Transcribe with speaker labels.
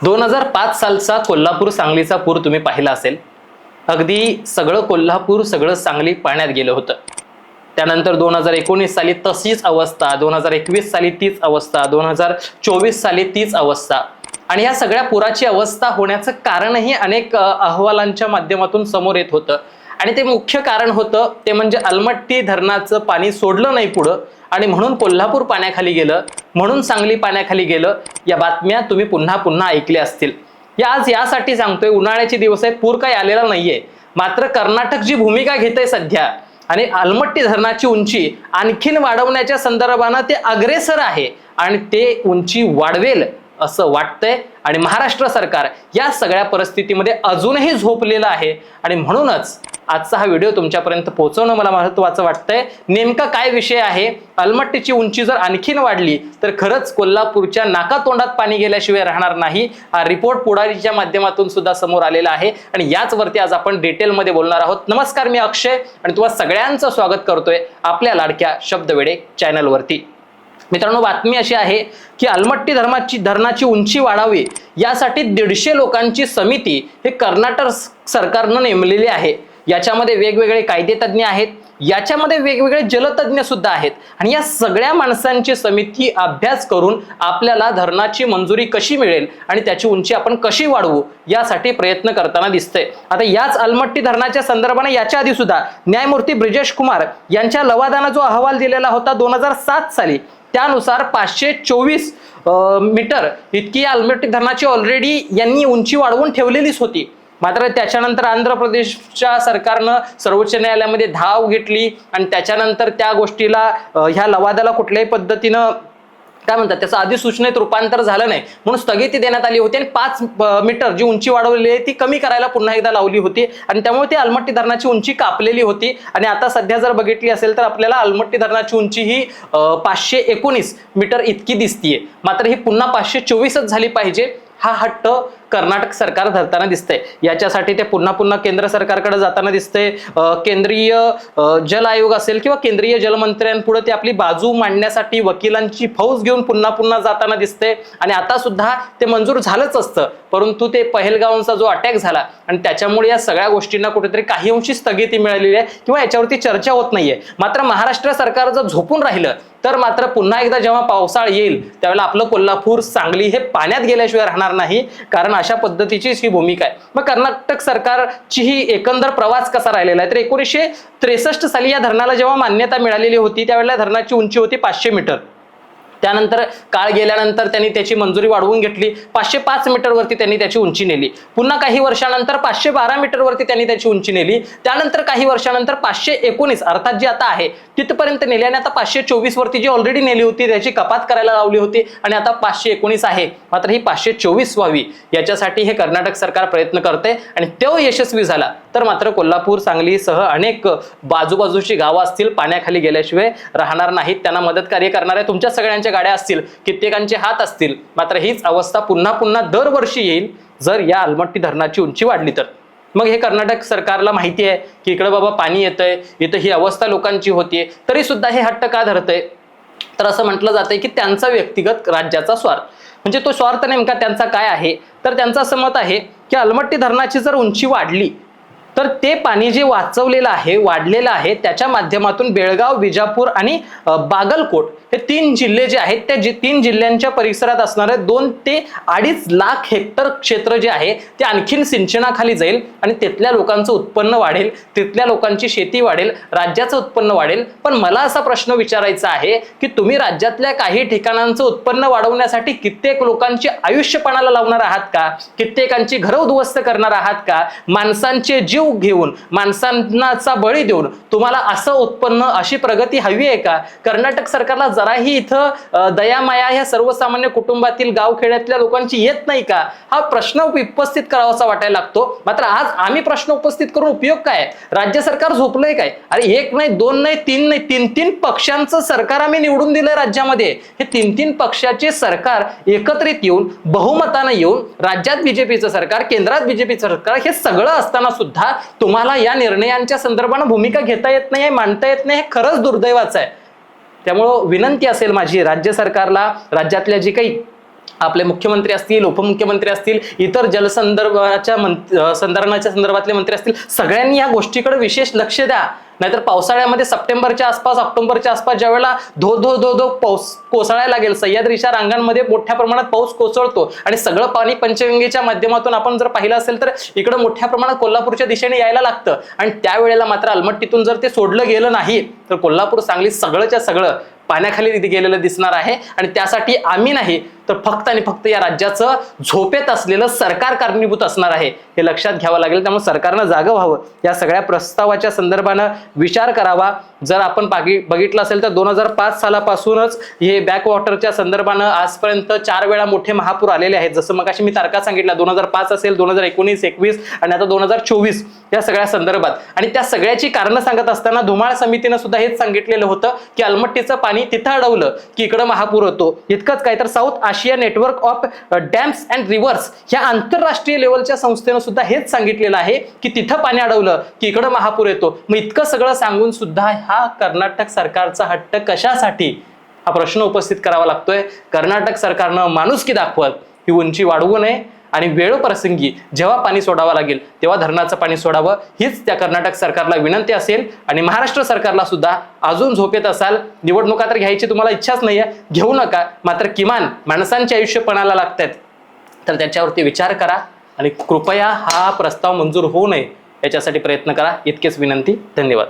Speaker 1: दोन हजार पाच सालचा कोल्हापूर सांगलीचा पूर तुम्ही पाहिला असेल. अगदी सगळं कोल्हापूर सगळं सांगली पाण्यात गेलं होतं. त्यानंतर दोन हजार एकोणीस साली तशीच अवस्था दोन हजार एकवीस साली तीच अवस्था दोन हजार चोवीस साली तीच अवस्था. आणि या सगळ्या पुराची अवस्था होण्याचं कारणही अनेक अहवालांच्या माध्यमातून समोर येत होतं. आणि ते मुख्य कारण होतं ते म्हणजे अलमट्टी धरणाचं पाणी सोडलं नाही पुढं. आणि म्हणून कोल्हापूर पाण्याखाली गेलं म्हणून सांगली पाण्याखाली गेलं या बातम्या तुम्ही पुन्हा पुन्हा ऐकल्या असतील. या आज यासाठी सांगतोय उन्हाळ्याचे दिवस आहेत पूर काही आलेला नाहीये. मात्र कर्नाटक जी भूमिका घेतंय सध्या आणि अलमट्टी धरणाची उंची आणखीन वाढवण्याच्या संदर्भानं ते अग्रेसर आहे आणि ते उंची वाढवेल असं वाटतंय. आणि महाराष्ट्र सरकार या सगळ्या परिस्थितीमध्ये अजूनही झोपलेलं आहे. आणि म्हणूनच आजचा हा व्हिडिओ तुमच्यापर्यंत पोहोचवणं मला महत्वाचं वाटतंय. नेमका काय विषय आहे? अलमट्टीची उंची जर आणखीन वाढली तर खरंच कोल्हापूरच्या नाकातोंडात पाणी गेल्याशिवाय राहणार नाही. हा रिपोर्ट पुढारीच्या माध्यमातून सुद्धा समोर आलेला आहे. आणि याचवरती आज आपण डिटेलमध्ये बोलणार आहोत. नमस्कार मी अक्षय. आणि तुम्हा सगळ्यांचं स्वागत करतोय आपल्या लाडक्या शब्दवेडे चॅनलवरती. मित्रांनो बातमी अशी आहे की अलमट्टी धर्माची धरणाची उंची वाढावी यासाठी दीडशे लोकांची समिती हे कर्नाटक सरकारनं नेमलेली आहे. याच्यामध्ये वेगवेगळे कायदे तज्ज्ञ आहेत याच्यामध्ये वेगवेगळे जलतज्ञ सुद्धा आहेत. आणि या सगळ्या माणसांची समिती अभ्यास करून आपल्याला धरणाची मंजुरी कशी मिळेल आणि त्याची उंची आपण कशी वाढवू यासाठी प्रयत्न करताना दिसतंय. आता याच अलमट्टी धरणाच्या संदर्भाने याच्या आधी सुद्धा न्यायमूर्ती ब्रिजेश कुमार यांच्या लवादानं जो अहवाल दिलेला होता दोन हजार सात साली त्यानुसार पाचशे चोवीस मीटर इतकी या अलमट्टी धरणाची ऑलरेडी यांनी उंची वाढवून ठेवलेलीच होती. मात्र त्याच्यानंतर आंध्र प्रदेशच्या सरकारनं सर्वोच्च न्यायालयामध्ये धाव घेतली आणि त्याच्यानंतर त्या गोष्टीला ह्या लवादाला कुठल्याही पद्धतीनं काय म्हणतात त्याचं अधिसूचनेत रूपांतर झालं नाही. म्हणून स्थगिती देण्यात आली होती आणि पाच मीटर जी उंची वाढवलेली आहे ती कमी करायला पुन्हा एकदा लावली होती. आणि त्यामुळे ती अलमट्टी धरणाची उंची कापलेली होती. आणि आता सध्या जर बघितली असेल तर आपल्याला अलमट्टी धरणाची उंची ही पाचशे एकोणीस मीटर इतकी दिसतीये. मात्र ही पुन्हा पाचशे चोवीसच झाली पाहिजे. हा हट्ट कर्नाटक सरकार धरताना दिसतंय. याच्यासाठी ते पुन्हा पुन्हा केंद्र सरकारकडे जाताना दिसतंय. केंद्रीय जल आयोग असेल किंवा केंद्रीय जलमंत्र्यांपुढे ते आपली बाजू मांडण्यासाठी वकिलांची फौज घेऊन पुन्हा पुन्हा जाताना दिसतंय. आणि आता सुद्धा ते मंजूर झालंच असतं. परंतु ते पहेलगावांचा जो अटॅक झाला आणि त्याच्यामुळे या सगळ्या गोष्टींना कुठेतरी काही अंशी स्थगिती मिळालेली आहे किंवा याच्यावरती चर्चा होत नाहीये. मात्र महाराष्ट्र सरकार जर झोपून राहिलं तर मात्र पुन्हा एकदा जेव्हा पावसाळ येईल त्यावेळेला आपलं कोल्हापूर सांगली हे पाण्यात गेल्याशिवाय राहणार नाही कारण अशा पद्धतीचीच ही भूमिका आहे. मग कर्नाटक सरकारची ही एकंदर प्रवास कसा राहिलेला आहे? तर एकोणीसशे त्रेसष्ट साली या धरणाला जेव्हा मान्यता मिळालेली होती त्यावेळेला धरणाची उंची होती पाचशे मीटर. त्यानंतर काळ गेल्यानंतर त्यांनी त्याची मंजुरी वाढवून घेतली. पाचशे पाच मीटरवरती त्यांनी त्याची उंची नेली. पुन्हा काही वर्षानंतर पाचशे बारा मीटरवरती त्यांनी त्याची उंची नेली. त्यानंतर काही वर्षानंतर पाचशे एकोणीस अर्थात जी आता आहे तिथपर्यंत नेली आणि आता पाचशे चोवीस वरती जी ऑलरेडी नेली होती त्याची कपात करायला लावली होती आणि आता पाचशे एकोणीस आहे. मात्र ही पाचशे चोवीस व्हावी. याच्यासाठी हे कर्नाटक सरकार प्रयत्न करते आणि तो यशस्वी झाला. तर मात्र कोल्हापूर सांगलीसह अनेक बाजूबाजूची गावं असतील पाण्याखाली गेल्याशिवाय राहणार नाहीत. त्यांना मदत कार्य करणाऱ्या तुमच्या सगळ्यांच्या गाड्या असतील कित्येकांचे हात असतील. मात्र हीच अवस्था पुन्हा पुन्हा दरवर्षी येईल. जर या अलमट्टी धरणाची उंची वाढली तर. मग हे कर्नाटक सरकारला माहिती आहे की इकडे बाबा पाणी येतंय इथं ही अवस्था लोकांची होतीये. तरी सुद्धा हे हट्ट का धरतंय? तर असं म्हटलं जातंय की त्यांचा व्यक्तिगत राज्याचा स्वार्थ म्हणजे तो स्वार्थ नेमका त्यांचा काय आहे? तर त्यांचं असं मत आहे की अलमट्टी धरणाची जर उंची वाढली तर ते पाणी जे वाचवलेलं आहे वाढलेलं आहे त्याच्या माध्यमातून बेळगाव विजापूर आणि बागलकोट हे तीन जिल्हे जे आहेत त्या जि तीन जिल्ह्यांच्या परिसरात असणारे दोन ते अडीच लाख हेक्टर क्षेत्र जे आहे ते आणखीन सिंचनाखाली जाईल आणि तिथल्या लोकांचं उत्पन्न वाढेल तिथल्या लोकांची शेती वाढेल राज्याचं उत्पन्न वाढेल. पण मला असा प्रश्न विचारायचा आहे की तुम्ही राज्यातल्या काही ठिकाणांचं उत्पन्न वाढवण्यासाठी कित्येक लोकांची आयुष्यपणाला लावणार आहात का? कित्येकांची घरं उद्ध्वस्त करणार आहात का? माणसांचे जीव घेऊन माणसांनाचा बळी देऊन तुम्हाला असं उत्पन्न अशी प्रगती हवी आहे का? कर्नाटक सरकारला जराही इथं दयामाया ह्या सर्वसामान्य कुटुंबातील गावखेड्यातल्या लोकांची येत नाही का? हा प्रश्न उपस्थित करावासा वाटायला लागतो. मात्र आज आम्ही प्रश्न उपस्थित करून उपयोग काय? राज्य सरकार झोपलंय काय? अरे एक नाही दोन नाही तीन नाही तीन तीन पक्षांचं सरकार आम्ही निवडून दिलंय राज्यामध्ये. हे तीन तीन पक्षाचे सरकार एकत्रित येऊन बहुमतानं येऊन राज्यात बीजेपीचं सरकार केंद्रात बीजेपीचं सरकार हे सगळं असताना सुद्धा तुम्हाला या निर्णयांच्या संदर्भानं भूमिका घेता येत नाही मांडता येत नाही हे खरंच दुर्दैवाचं आहे. त्यामुळं विनंती असेल माझी राज्य सरकारला राज्यातल्या जी काही आपले मुख्यमंत्री असतील उपमुख्यमंत्री असतील इतर जलसंदर्भाच्या संदर्भाच्या संधारणाच्या संदर्भातले मंत्री असतील सगळ्यांनी या गोष्टीकडे विशेष लक्ष द्या. नाहीतर पावसाळ्यामध्ये सप्टेंबरच्या आसपास ऑक्टोबरच्या आसपास ज्या वेळेला धो धो धो धो पाऊस कोसळायला लागेल सह्याद्रीच्या रांगांमध्ये मोठ्या प्रमाणात पाऊस कोसळतो आणि सगळं पाणी पंचगंगेच्या माध्यमातून आपण जर पाहिलं असेल तर इकडं मोठ्या प्रमाणात कोल्हापूरच्या दिशेने यायला लागतं. आणि त्यावेळेला मात्र अलमट्टीतून जर ते सोडलं गेलं नाही तर कोल्हापूर सांगली सगळंच्या सगळं पाण्याखाली तिथे गेलेलं दिसणार आहे. आणि त्यासाठी आम्ही नाही तर फक्त आणि फक्त या राज्याचं झोपेत असलेलं सरकार कारणीभूत असणार आहे हे लक्षात घ्यावं लागेल. त्यामुळे सरकारनं जागं व्हावं. या सगळ्या प्रस्तावाच्या संदर्भानं विचार करावा. जर आपण बागी बघितलं असेल तर दोन हजार पाच सालापासूनच हे बॅकवॉटरच्या संदर्भानं आजपर्यंत चार वेळा मोठे महापूर आलेले आहेत. जसं मग मी तारखा सांगितल्या दोन हजार पाच असेल दोन हजार एकोणीस एकवीस आणि आता दोन हजार चोवीस या सगळ्या संदर्भात. आणि त्या सगळ्याची कारणं सांगत असताना धुमाळ समितीनं सुद्धा हेच सांगितलेलं होतं की अलमट्टीचं पाणी तिथं अडवलं की इकडं महापूर होतो. इतकंच काय तर South Asia Network of Dams and Rivers ह्या आंतरराष्ट्रीय लेवलच्या संस्थेनं सुद्धा हेच सांगितलेलं आहे की तिथं पाणी अडवलं की इकडं महापूर येतो. मग इतकं सगळं सांगून सुद्धा हा कर्नाटक सरकारचा हट्ट कशासाठी? हा प्रश्न उपस्थित करावा लागतोय. कर्नाटक सरकारनं माणुसकी दाखवत ही उंची वाढवू नये. आणि वेळप्रसंगी जेव्हा पाणी सोडावं लागेल तेव्हा धरणाचं पाणी सोडावं. हीच त्या कर्नाटक सरकारला विनंती असेल आणि महाराष्ट्र सरकारला सुद्धा अजून झोपेत असाल. निवडणुका तर घ्यायची तुम्हाला इच्छाच नाहीये. घेऊ नका. मात्र किमान माणसांचे आयुष्य पणाला आहेत तर त्याच्यावरती विचार करा आणि कृपया हा प्रस्ताव मंजूर होऊ नये याच्यासाठी प्रयत्न करा. इतकेच विनंती. धन्यवाद.